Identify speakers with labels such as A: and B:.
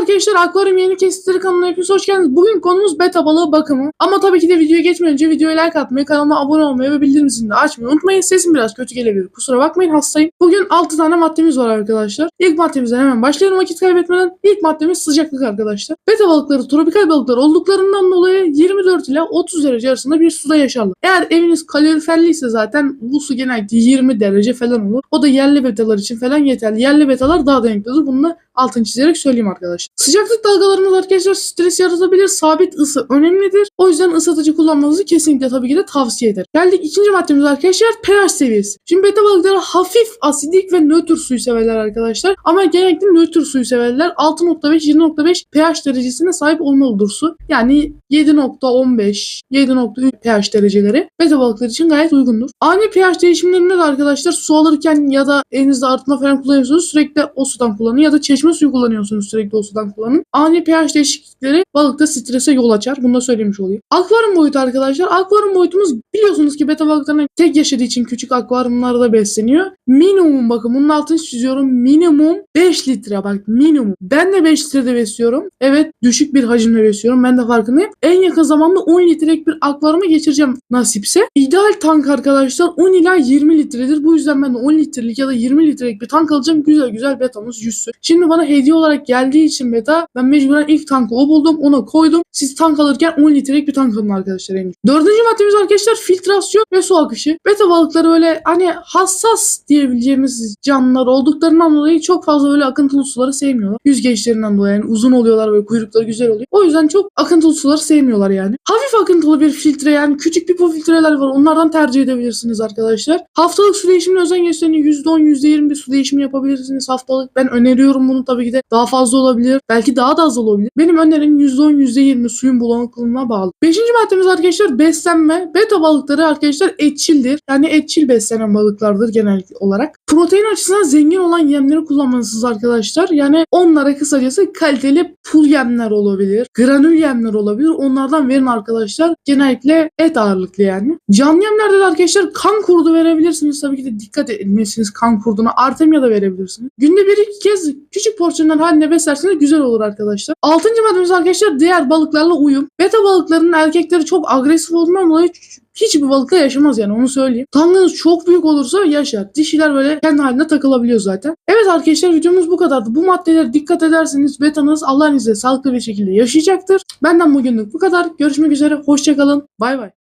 A: arkadaşlar Akvaryum Yeni Kesitleri kanalına hepiniz hoş geldiniz. Bugün konumuz beta balığı bakımı. Ama tabii ki de videoya geçmeden önce videoya like atmayı, kanalıma abone olmayı ve bildirim zilini açmayı unutmayın. Sesim biraz kötü gelebilir. Kusura bakmayın hastayım. Bugün 6 tane maddemiz var arkadaşlar. İlk maddemizden hemen başlayalım vakit kaybetmeden. İlk maddemiz sıcaklık arkadaşlar. Beta balıkları tropikal balıklar olduklarından dolayı 24 ile 30 derece arasında bir suda yaşarlar. Eğer eviniz kaloriferliyse zaten bu su genellikle 20 derece falan olur. O da yerli betalar için falan yeterli. Yerli betalar daha dayanıklıdır. Bunu da altını çizerek söyleyeyim arkadaşlar. Sıcaklık dalgalarımız arkadaşlar stres yaratabilir. Sabit ısı önemlidir. O yüzden ısıtıcı kullanmanızı kesinlikle tabii ki de tavsiye ederim. Geldik ikinci maddemiz arkadaşlar pH seviyesi. Şimdi beta balıkları hafif asidik ve nötr suyu severler arkadaşlar. Ama genellikle nötr suyu severler. 6.5-7.5 pH derecesine sahip olmalıdır su. Yani 7.15, 7.3 pH dereceleri beta balıkları için gayet uygundur. Ani pH değişimlerinde de arkadaşlar su alırken ya da elinizde arıtma falan kullanıyorsunuz sürekli o sudan kullanın ya da çeşme suyu kullanıyorsunuz sürekli o sudan kullanın. Ani pH değişiklikleri balıkta strese yol açar. Bunu da söylemiş olayım. Akvaryum boyutu arkadaşlar. Akvaryum boyutumuz biliyorsunuz ki beta balıklarının tek yaşadığı için küçük akvaryumlarda besleniyor. Minimum bakın bunun altını çiziyorum. Minimum 5 litre bak minimum. Ben de 5 litrede besliyorum. Evet düşük bir hacimle besliyorum. Ben de farkındayım. En yakın zamanda 10 litrelik bir akvaryuma geçireceğim nasipse. İdeal tank arkadaşlar 10 ila 20 litredir. Bu yüzden ben de 10 litrelik ya da 20 litrelik bir tank alacağım. Güzel güzel betamız yüzsün. Şimdi bana hediye olarak geldiği için beta ben mecburen ilk tankı o buldum. Ona koydum. Siz tank alırken 10 litrelik bir tank alın arkadaşlar. En Dördüncü maddemiz arkadaşlar filtrasyon ve su akışı. Beta balıkları öyle hani hassas diyebileceğimiz canlılar olduklarından dolayı çok fazla öyle akıntılı suları sevmiyorlar. Yüzgeçlerinden dolayı yani uzun oluyorlar ve kuyrukları güzel oluyor. O yüzden çok akıntılı suları sevmiyorlar yani. Hafif akıntılı bir filtre yani küçük pipo filtreler var. Onlardan tercih edebilirsiniz arkadaşlar. Haftalık su değişimine özen gösterin. %10, %20 bir su değişimi yapabilirsiniz haftalık. Ben öneriyorum bunu tabii ki de daha fazla olabilir. Belki daha da az olabilir. Benim önerim %10, %20 suyun bulanıklığına bağlı. Beşinci maddemiz arkadaşlar beslenme. Beta balıkları arkadaşlar etçildir. Yani etçil beslenen balıklardır genel olarak. Protein açısından zengin olan yemleri kullanmalısınız arkadaşlar. Yani onlara kısacası kaliteli pul yemler olabilir. Granül yemler olabilir. Onlardan verin arkadaşlar. Genellikle et ağırlıklı yani. Canlı yemlerde de arkadaşlar kan kurdu verebilirsiniz. Tabii ki de dikkat etmelisiniz kan kurduna. Artemia da verebilirsiniz. Günde bir iki kez küçük porsiyonlar haline beslerseniz güzel olur arkadaşlar. Altıncı maddemiz arkadaşlar diğer balıklarla uyum. Beta balıklarının erkekleri çok agresif olduğundan dolayı hiçbir balıkla yaşamaz yani onu söyleyeyim. Tankınız çok büyük olursa yaşar. Dişiler böyle kendi halinde takılabiliyor zaten. Evet arkadaşlar videomuz bu kadardı. Bu maddelere dikkat ederseniz betanız Allah'ın izniyle sağlıklı bir şekilde yaşayacaktır. Benden bugünlük bu kadar. Görüşmek üzere. Hoşçakalın. Bay bay.